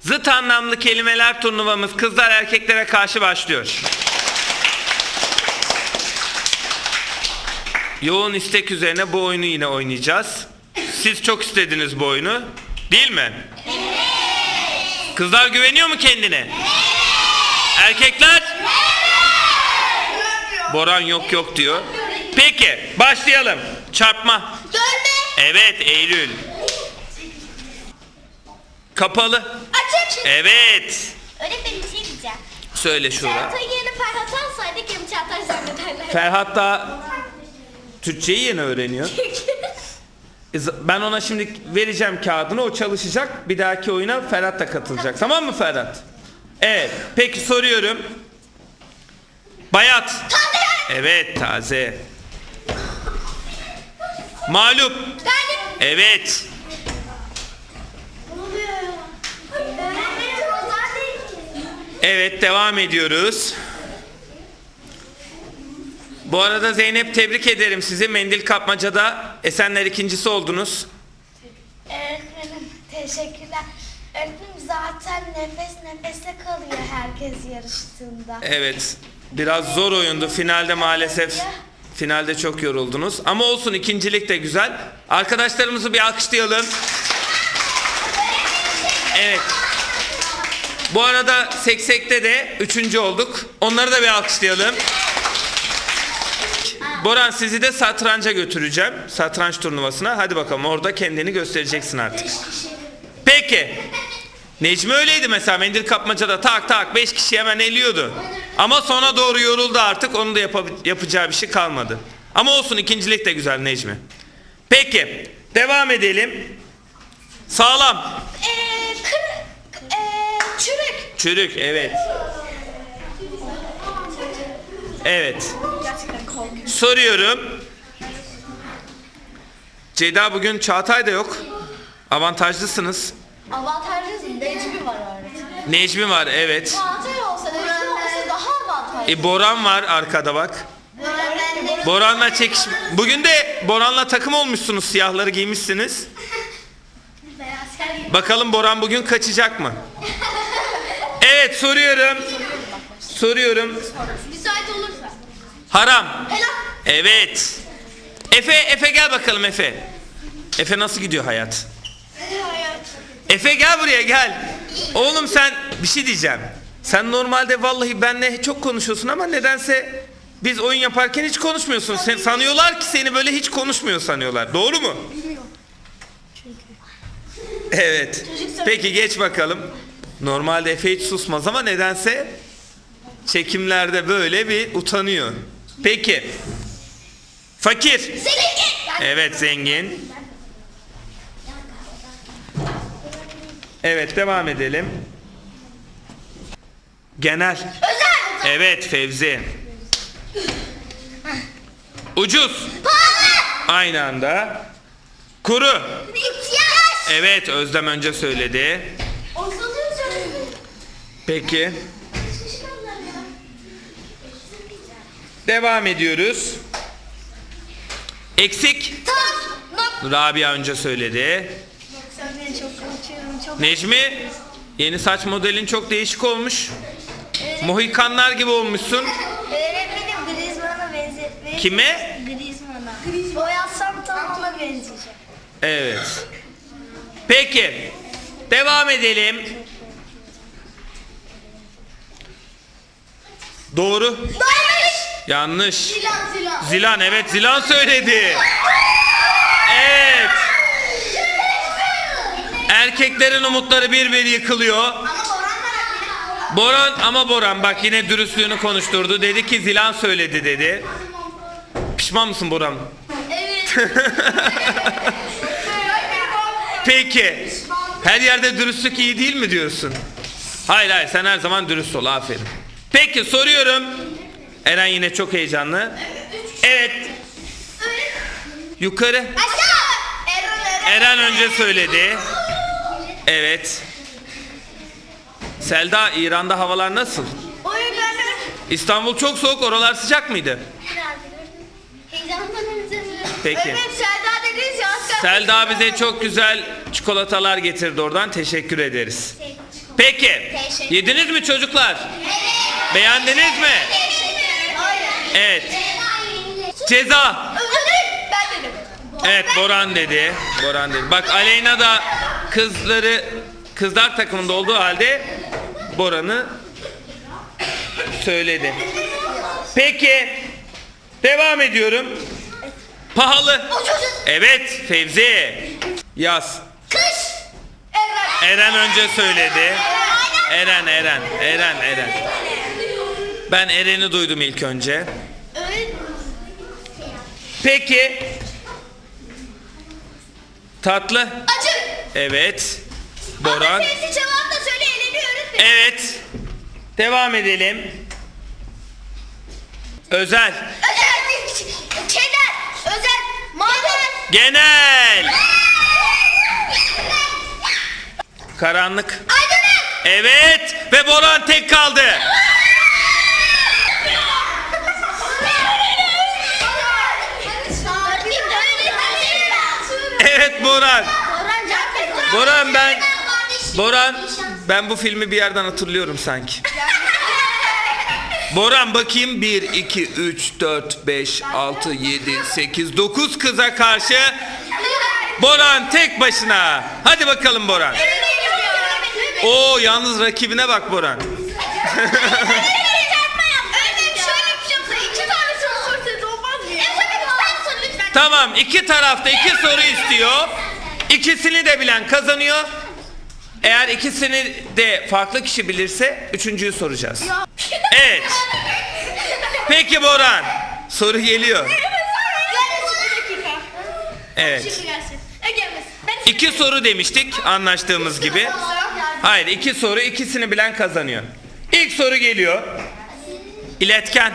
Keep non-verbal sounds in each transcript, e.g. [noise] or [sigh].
Zıt anlamlı kelimeler turnuvamız kızlar erkeklere karşı başlıyor. Yoğun istek üzerine bu oyunu yine oynayacağız. Siz çok istediniz bu oyunu. Değil mi? Kızlar güveniyor mu kendine? Erkekler? Boran yok yok diyor. Peki başlayalım. Çarpma. Dönme. Evet Eylül. Kapalı. Evet. Öğretmenim bir şey diyeceğim. Söyle Şura. Çağatay yerine Ferhat alsaydık yarım Çağatay zannederler. Ferhat da Türkçeyi yeni öğreniyor. [laughs] Ben ona şimdi vereceğim kağıdını o çalışacak. Bir dahaki oyuna Ferhat da katılacak. Tamam mı Ferhat? Evet. Peki soruyorum. Bayat. Evet taze. Mağlup. Benim. Evet. Ne oluyor ya? Öğretmenim Ozan değil ki. Evet devam ediyoruz. Bu arada Zeynep tebrik ederim sizi. Mendil kapmacada Esenler ikincisi oldunuz. Öğretmenim teşekkürler. Öğretmenim zaten nefes nefese kalıyor herkes yarıştığında. Evet. Biraz zor oyundu. Finalde maalesef finalde çok yoruldunuz. Ama olsun ikincilik de güzel. Arkadaşlarımızı bir alkışlayalım. Evet. Bu arada seksekte de üçüncü olduk. Onları da bir alkışlayalım. Boran sizi de satranca götüreceğim. Satranç turnuvasına. Hadi bakalım orada kendini göstereceksin artık. Peki. Necmi öyleydi mesela mendil kapmacada tak tak 5 kişi hemen eliyordu. Ama sona doğru yoruldu artık onun da yapa- yapacağı bir şey kalmadı. Ama olsun ikincilik de güzel Necmi. Peki devam edelim. Sağlam. Ee, kır, çürük. Çürük evet. Evet. Gerçekten korkuyorum. Soruyorum. Ceyda bugün Çağatay da yok. Avantajlısınız. Avantajlı Necmi var öğretmenim. Necmi var evet. Çağatay olsa Necmi olsa daha avantajlı. E, Boran var arkada bak. Boran'la çekiş... Bugün de Boran'la takım olmuşsunuz. Siyahları giymişsiniz. Asker gibi. Bakalım Boran bugün kaçacak mı? Evet soruyorum. Soruyorum. Müsait olursa. Haram. Evet. Efe, Efe gel bakalım Efe. Efe nasıl gidiyor hayat? Efe gel buraya gel. Oğlum sen bir şey diyeceğim. Sen normalde vallahi benle çok konuşuyorsun ama nedense biz oyun yaparken hiç konuşmuyorsun. Sen sanıyorlar ki seni böyle hiç konuşmuyor sanıyorlar. Doğru mu? Evet. Peki geç bakalım. Normalde Efe hiç susmaz ama nedense çekimlerde böyle bir utanıyor. Peki. Fakir. Zengin. Evet zengin. Evet devam edelim. Genel. Özel. Evet Fevzi. Ucuz. Pahalı. Aynı anda. Kuru. İhtiyaç. Evet Özlem önce söyledi. Peki. Devam ediyoruz. Eksik. Rabia önce söyledi. Necmi yeni saç modelin çok değişik olmuş. Mohikanlar gibi olmuşsun. Öğretmenim Griezmann'a benzetmeyi. Kime? Griezmann'a. Boyatsam tam ona benzeyecek. Evet. Peki. Devam edelim. Doğru. Doymuş. Yanlış. Zilan zilan. Zilan evet Zilan söyledi. Evet. Erkeklerin umutları bir bir yıkılıyor. Boran ama Boran bak yine dürüstlüğünü konuşturdu. Dedi ki Zilan söyledi dedi. Pişman mısın Boran? Evet. [laughs] Peki. Her yerde dürüstlük iyi değil mi diyorsun? Hayır hayır sen her zaman dürüst ol aferin. Peki soruyorum. Eren yine çok heyecanlı. Evet. Yukarı. Eren önce söyledi. Evet. Selda İran'da havalar nasıl? İstanbul çok soğuk oralar sıcak mıydı? Peki. Selda bize çok güzel çikolatalar getirdi oradan teşekkür ederiz. Peki. Yediniz mi çocuklar? Beğendiniz mi? Evet. Ceza. Evet Boran dedi. Boran dedi. Bak Aleyna da kızları kızlar takımında olduğu halde Boran'ı söyledi. Peki. Devam ediyorum. Pahalı. Evet Fevzi. Yaz. Kış. Eren önce söyledi. Eren Eren Eren Eren. Ben Eren'i duydum ilk önce. Peki. Tatlı. Acı. Evet. Boran. Ama Fevzi cevap da söyle eğleniyoruz. Evet. Devam edelim. Özel. Özel. Keder. Özel. Maden. Genel. Karanlık. Evet. Ve Boran tek kaldı. Evet Boran. Boran ben Boran ben bu filmi bir yerden hatırlıyorum sanki. Boran bakayım 1 2 3 4 5 6 7 8 9 kıza karşı Boran tek başına. Hadi bakalım Boran. Oo yalnız rakibine bak Boran. Tamam iki tarafta iki soru istiyor. İkisini de bilen kazanıyor. Eğer ikisini de farklı kişi bilirse üçüncüyü soracağız. Evet. Peki Boran. Soru geliyor. Evet. İki soru demiştik anlaştığımız gibi. Hayır iki soru ikisini bilen kazanıyor. İlk soru geliyor. İletken.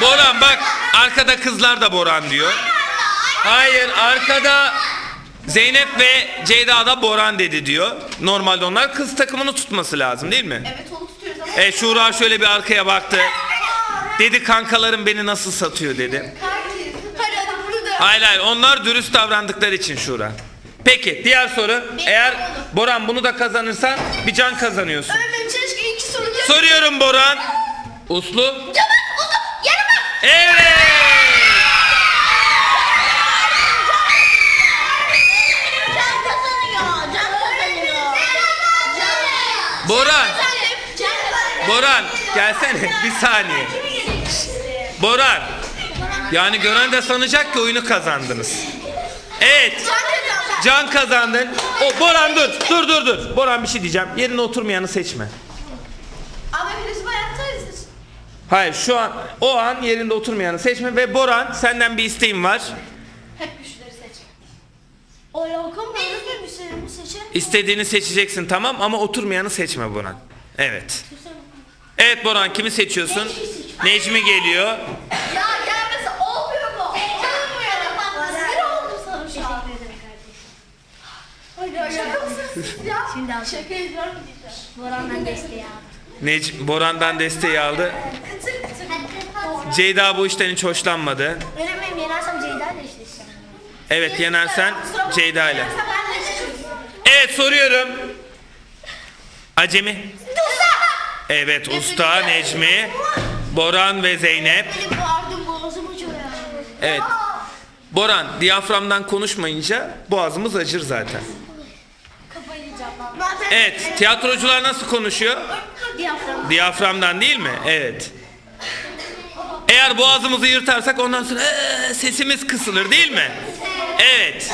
Boran bak arkada kızlar da Boran diyor. Hayır arkada Zeynep ve Ceyda da Boran dedi diyor. Normalde onlar kız takımını tutması lazım değil mi? Evet onu tutuyoruz ama. E Şura şöyle bir arkaya baktı. Dedi kankalarım beni nasıl satıyor dedi. Hadi hadi bunu da. Hayır hayır onlar dürüst davrandıkları için Şura. Peki diğer soru. Eğer Boran bunu da kazanırsan bir can kazanıyorsun. Öğretmenim keşke iki soru gel. Soruyorum Boran. Uslu. Cevap oldu. Yanıma. Evet. Can kazanıyor. Can kazanıyor. Boran. Boran gelsene bir saniye. Boran. Yani gören de sanacak ki oyunu kazandınız. Evet. Can kazandın. O Boran dur. Dur dur dur. Boran bir şey diyeceğim. Yerine oturmayanı seçme. Ama hepiniz hayattayız. Hayır şu an o an yerinde oturmayanı seçme ve Boran senden bir isteğim var. Hep güçleri seç. Alakam var mı bir şeyimi seçelim. İstediğini seçeceksin tamam ama oturmayanı seçme Boran. Evet. Evet Boran kimi seçiyorsun? Necmi geliyor. Ya gelmesi olmuyor mu? Olmuyor. Sinir oldum sana şu an. Şaka mısınız siz ya? Şimdi al. Şaka ediyorum diyeceğim. Boran'dan desteği aldım. Nec Boran'dan desteği aldı. Kıtır kıtır. Ceyda bu işten hiç hoşlanmadı. Öyle miyim? Yenersem Ceyda ile eşleşeceğim. Evet yenersen Ceyda ile. Evet soruyorum. Acemi. Evet usta Necmi. Boran ve Zeynep. Benim bağırdım. Evet. Boran diyaframdan konuşmayınca boğazımız acır zaten. Evet tiyatrocular nasıl konuşuyor? Diyafram. Diyaframdan değil mi? Evet. Eğer boğazımızı yırtarsak ondan sonra "Ee," sesimiz kısılır değil mi? Evet.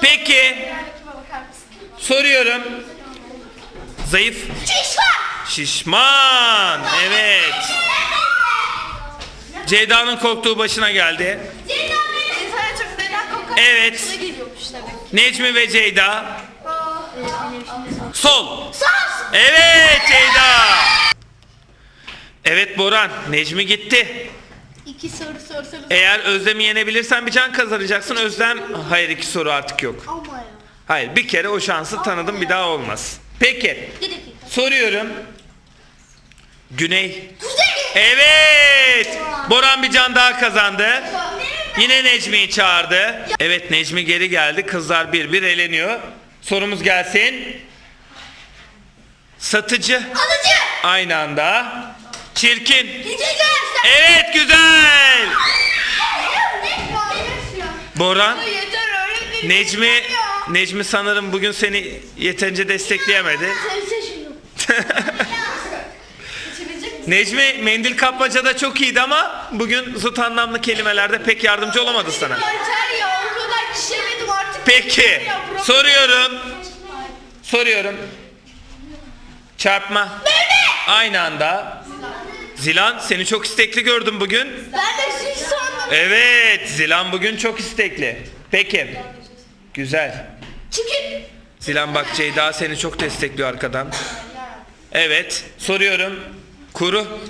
Peki soruyorum. Zayıf. Şişman. Şişman. Evet. Ceyda'nın korktuğu başına geldi. Çok neden kokar? Evet. Necmi ve Ceyda. Sol. Sas. Evet Ceyda. Evet Boran. Necmi gitti. İki soru sorsanız. Eğer Özlem'i yenebilirsen bir can kazanacaksın. Özlem hayır iki soru artık yok. Ama ya. Hayır bir kere o şansı tanıdım bir daha olmaz. Peki Bir dakika. soruyorum. Güney. Evet. Boran bir can daha kazandı. Yine Necmi'yi çağırdı. Evet Necmi geri geldi. Kızlar bir bir eleniyor. Sorumuz gelsin. Satıcı. Alıcı. Aynı anda. Çirkin. Evet güzel. Boran. Necmi Necmi sanırım bugün seni yeterince destekleyemedi. [laughs] Necmi mendil kapmacada çok iyiydi ama bugün zıt anlamlı kelimelerde pek yardımcı olamadı sana. Yeter ya o kadar çizemedim artık. Peki soruyorum. Soruyorum. Çarpma. Aynı anda. Zilan seni çok istekli gördüm bugün. Ben de sandım. Evet Zilan bugün çok istekli. Peki. Güzel. Çıkın. Zilan bak Ceyda seni çok destekliyor arkadan. Evet soruyorum. Kuru.